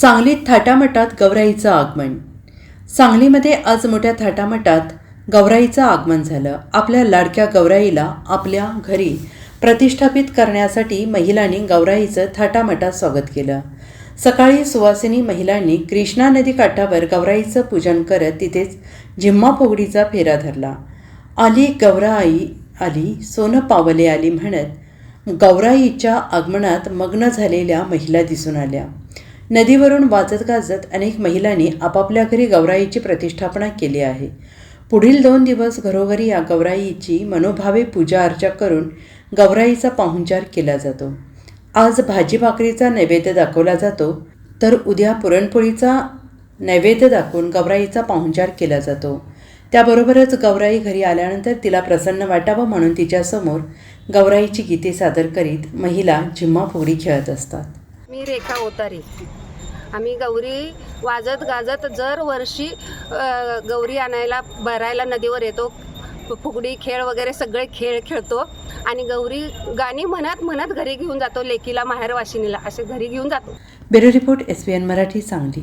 सांगलीत थाटामाटात गौराईचं आगमन. सांगलीमध्ये आज मोठ्या थाटामाटात गौराईचं आगमन झालं. आपल्या लाडक्या गौराईला आपल्या घरी प्रतिष्ठापित करण्यासाठी महिलांनी गौराईचं थाटामाटात स्वागत केलं. सकाळी सुवासिनी महिलांनी कृष्णा नदी काठावर गौराईचं पूजन करत तिथेच झिम्मा फोगडीचा फेरा धरला. आली गौराई आली सोनं पावले आली म्हणत गौराईच्या आगमनात मग्न झालेल्या महिला दिसून आल्या. नदीवरून वाजत गाजत अनेक महिलांनी आपापल्या घरी गौराईची प्रतिष्ठापना केली आहे. पुढील दोन दिवस घरोघरी या गौराईची मनोभावे पूजा अर्चा करून गौराईचा पाहुणचार केला जातो. आज भाजी भाकरीचा नैवेद्य दाखवला जातो तर उद्या पुरणपोळीचा नैवेद्य दाखवून गौराईचा पाहुणचार केला जातो. त्याबरोबरच गौराई घरी आल्यानंतर तिला प्रसन्न वाटावं म्हणून तिच्यासमोर गौराईची गीते सादर करीत महिला झिम्मा फुगडी खेळत असतात. मी रेखा ओतारी. आम्ही गौरी वाजत गाजत जर वर्षी गौरी आणायला भरायला नदीवर येतो फुगडी खेळ वगैरे सगळे खेळ खेळतो आणि गौरी गाणी म्हणत म्हणत घरी घेऊन जातो लेकीला माहेर वाशिनीला असे घरी घेऊन जातो. Bureau report S N Marathi Sangli.